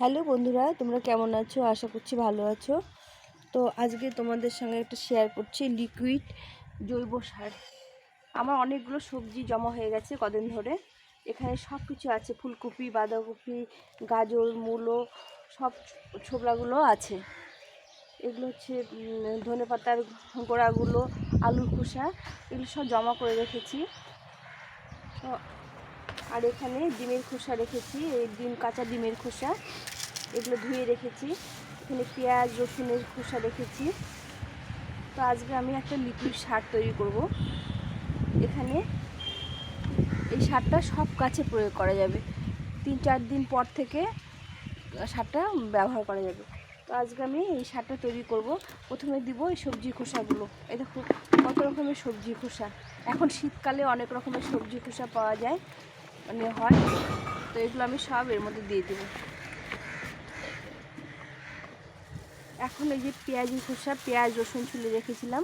Hello বন্ধুরা, তোমরা কেমন আছো? আশা করছি ভালো আছো। তো আজকে তোমাদের সঙ্গে একটা শেয়ার করছি লিকুইড জৈব সার। আমার অনেকগুলো সবজি জমা হয়ে গেছে কদিন ধরে। এখানে সব কিছু আছে, ফুলকপি, বাঁধাকপি, গাজর, মূলো, সব ছোবড়াগুলো আছে। এগুলো হচ্ছে ধনে পাতার গোড়াগুলো, আলুর খোসা, এগুলো সব জমা করে রেখেছি। আর এখানে ডিমের খোসা রেখেছি, এই ডিম, কাঁচা ডিমের খোসা। এগুলো ধুয়ে রেখেছি। এখানে পেঁয়াজ, রসুনের খোসা রেখেছি। তো আজকে আমি একটা লিকুইড সার তৈরি করব। এখানে এই সারটা সব গাছে প্রয়োগ করা যাবে। তিন, চার দিন পর থেকে সারটা ব্যবহার করা যাবে। তো আজকে আমি এই সারটা তৈরি করব। প্রথমে দিব এই সবজি খোসাগুলো। এই দেখো কত রকমের সবজি খোসা। এখন শীতকালে অনেক রকমের সবজি খোসা পাওয়া যায়। মানে হয়। তো এগুলো আমি সব এর মধ্যে দিয়ে দেবো। এখন এই যে পেঁয়াজি খোসা, পেঁয়াজ, রসুন, ছুলে রেখেছিলাম।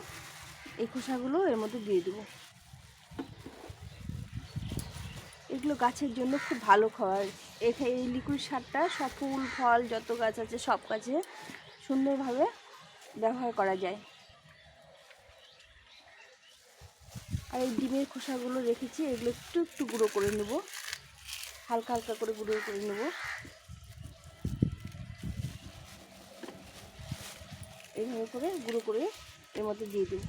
এই খোসাগুলো এর মধ্যে দিয়ে দেবো। এগুলো গাছের জন্য খুব ভালো খাবার এখানে এই লিকুইড সারটা সব ফুল, ফল, যত গাছ আছে সব গাছে সুন্দরভাবে ব্যবহার করা যায়। আর এই ডিমের খোসাগুলো রেখেছি, এগুলো একটু একটু গুঁড়ো করে নেব। হালকা হালকা করে গুঁড়ো করে নেব। এইভাবে করে গুঁড়ো করে এর মধ্যে দিয়ে দেব।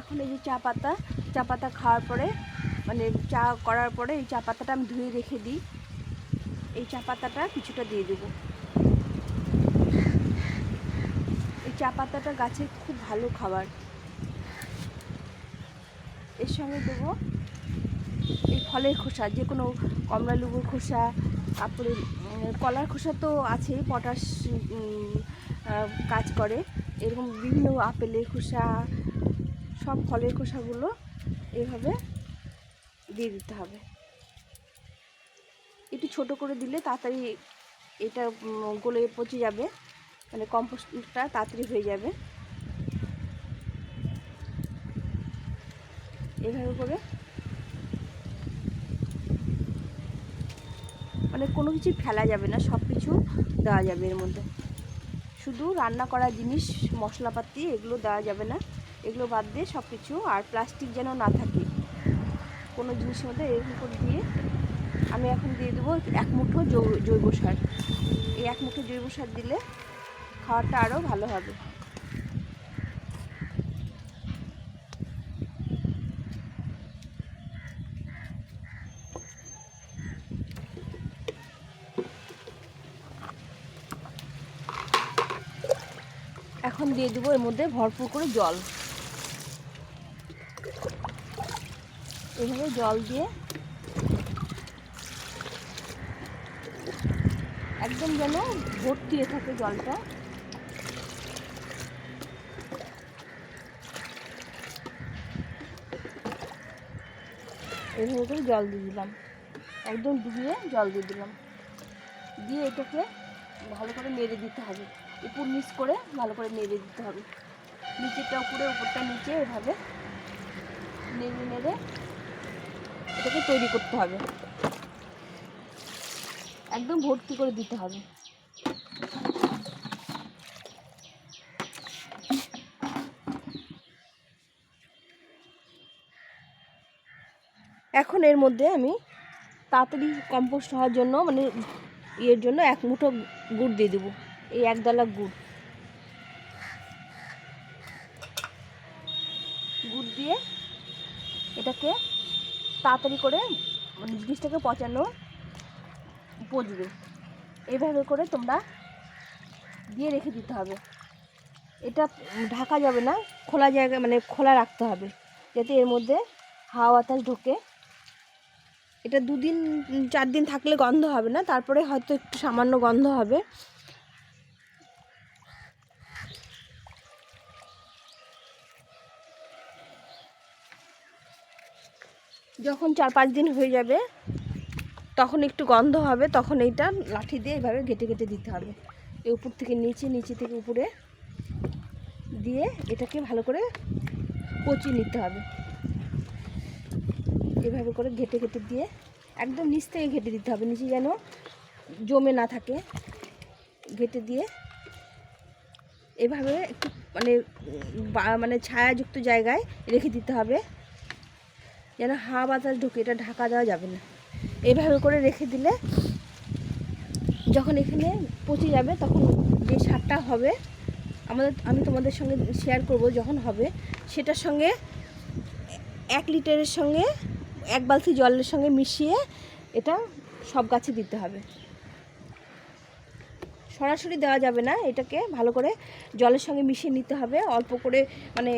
এখন এই যে চা পাতা চা পাতা খাওয়ার পরে মানে চা করার পরে এই চা পাতাটা আমি ধুয়ে রেখে দিই। এই চা পাতাটা কিছুটা দিয়ে দেব। এই চা পাতাটা গাছের খুব ভালো খাবার। এর সঙ্গে দেবো। এই ফলের খোসা, যে কোনো কমলা লেবুর খোসা, তারপরে কলার খোসা তো আছেই, পটাশ কাজ করে। এরকম বিভিন্ন আপেলের খোসা, সব ফলের খোসাগুলো এভাবে দিয়ে দিতে হবে। একটু ছোট করে দিলে তাড়াতাড়ি এটা গলে পচে যাবে মানে কম্পোস্টটা তাড়াতাড়ি হয়ে যাবে। এভাবে করে? মানে কোনো কিছু ফেলা যাবে না সব কিছু দেওয়া যাবে এর মধ্যে। শুধু রান্না করা জিনিস, মশলাপাতি, এগুলো দেওয়া যাবে না। এগুলো বাদ দিয়ে সব কিছু আর প্লাস্টিক যেন না থাকে, কোনো জিনিসের মধ্যে এরকম করে দিয়ে আমি এখন দিয়ে দেবো এক মুঠো জৈব সার। এই এক মুঠো জৈব সার দিলে খাওয়াটা আরও ভালো হবে এখন দিয়ে দেবো, এর মধ্যে ভরপুর করে জল। এভাবে জল দিয়ে একদম যেন ভর্তি থাকে জলটা। এভাবে করে জল দিয়ে দিলাম। একদম ডুবিয়ে জল দিয়ে দিলাম। দিয়ে এটাকে ভালো করে নেড়ে দিতে হবে। উপর নিচ করে ভালো করে নেড়ে দিতে হবে। নিচেরটা উপরে, উপরটা নিচে এভাবে নেড়ে নেড়ে এটাকে তৈরি করতে হবে। একদম ভর্তি করে দিতে হবে। এখন এর মধ্যে আমি তাড়াতাড়ি কম্পোস্ট হওয়ার জন্য মানে ইয়ের জন্য এক মুঠো গুড় দিয়ে দেবো, এই একদলা গুড়। গুড় দিয়ে এটাকে তাড়াতাড়ি করে জিনিসটাকে পচানো পচবে। এইভাবে করে তোমরা দিয়ে রেখে দিতে হবে। এটা ঢাকা যাবে না, খোলা জায়গা মানে খোলা রাখতে হবে, যাতে এর মধ্যে হাওয়া বাতাস ঢোকে। এটা দুদিন, চার দিন থাকলে গন্ধ হবে না, তারপরে হয়তো একটু সামান্য গন্ধ হবে। যখন চার পাঁচ দিন হয়ে যাবে, তখন একটু গন্ধ হবে, তখন এইটা লাঠি দিয়ে এভাবে ঘেটে ঘেটে দিতে হবে। এই উপর থেকে নিচে নিচে থেকে উপরে দিয়ে এটাকে ভালো করে পচিয়ে নিতে হবে। এভাবে করে ঘেটে ঘেটে দিয়ে একদম নিচ থেকে ঘেটে দিতে হবে, নিচে যেন জমে না থাকে। ঘেটে দিয়ে এভাবে একটু মানে মানে ছায়াযুক্ত জায়গায় রেখে দিতে হবে। যেন হাওয়া বাতাস ঢুকে, এটা ঢাকা দেওয়া যাবে না। এইভাবে করে রেখে দিলে যখন এখানে পচে যাবে তখন যে সারটা হবে, আমাদের, আমি তোমাদের সঙ্গে শেয়ার করব যখন হবে। সেটার সঙ্গে এক লিটারের সঙ্গে এক বালতি জলের সঙ্গে মিশিয়ে এটা সব গাছে দিতে হবে। সরাসরি দেওয়া যাবে না, এটাকে ভালো করে জলের সঙ্গে মিশিয়ে নিতে হবে। অল্প করে মানে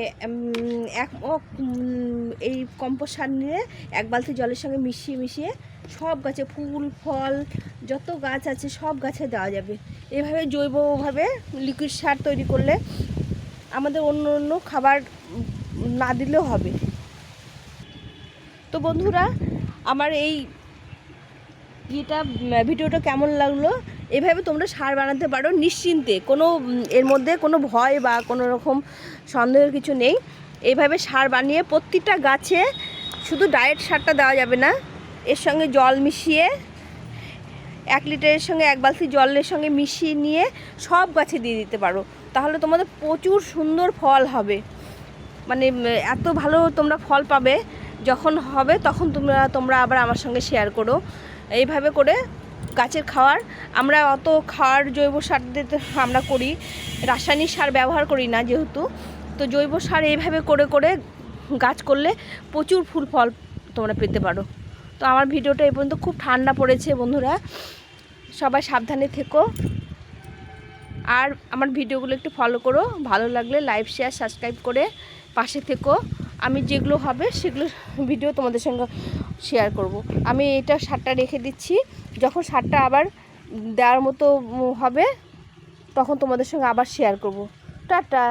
এক এই কম্পোস্ট সার নিয়ে এক বালতি জলের সঙ্গে মিশিয়ে মিশিয়ে সব গাছে ফুল, ফল, যত গাছ আছে সব গাছে দেওয়া যাবে। এভাবে জৈবভাবে লিকুইড সার তৈরি করলে আমাদের অন্য অন্য খাবার না দিলেও হবে। তো বন্ধুরা, আমার এই ইয়েটা ভিডিওটা কেমন লাগল? এভাবে তোমরা সার বানাতে পারো নিশ্চিন্তে। কোনো এর মধ্যে কোনো ভয় বা কোনো রকম সন্দেহের কিছু নেই। এইভাবে সার বানিয়ে প্রতিটা গাছে শুধু ডায়েট সারটা দেওয়া যাবে না, এর সঙ্গে জল মিশিয়ে, এক লিটারের সঙ্গে এক বালতি জলের সঙ্গে মিশিয়ে নিয়ে সব গাছে দিয়ে দিতে পারো। তাহলে তোমাদের প্রচুর সুন্দর ফল হবে। মানে এত ভালো তোমরা ফল পাবে। যখন হবে, তখন তোমরা তোমরা আবার আমার সঙ্গে শেয়ার করো। এইভাবে করে গাছের খাওয়ার, আমরা অত খাওয়ার জৈব সার দিতে আমরা করি, রাসায়নিক সার ব্যবহার করি না যেহেতু। তো জৈব সার এইভাবে করে করে গাছ করলে প্রচুর ফুল ফল তোমরা পেতে পারো। তো আমার ভিডিওটা এই পর্যন্ত, খুব ঠান্ডা পড়েছে বন্ধুরা। সবাই সাবধানে থেকো। আর আমার ভিডিওগুলো একটু ফলো করো। ভালো লাগলে লাইভ শেয়ার সাবস্ক্রাইব করে পাশে থেকো। আমি যেগুলো হবে সেগুলো ভিডিও তোমাদের সঙ্গে শেয়ার করব। আমি এটা সারটা রেখে দিচ্ছি। যখন সারটা আবার দেওয়ার মতো হবে, তখন তোমাদের সঙ্গে আবার শেয়ার করব। টাটা!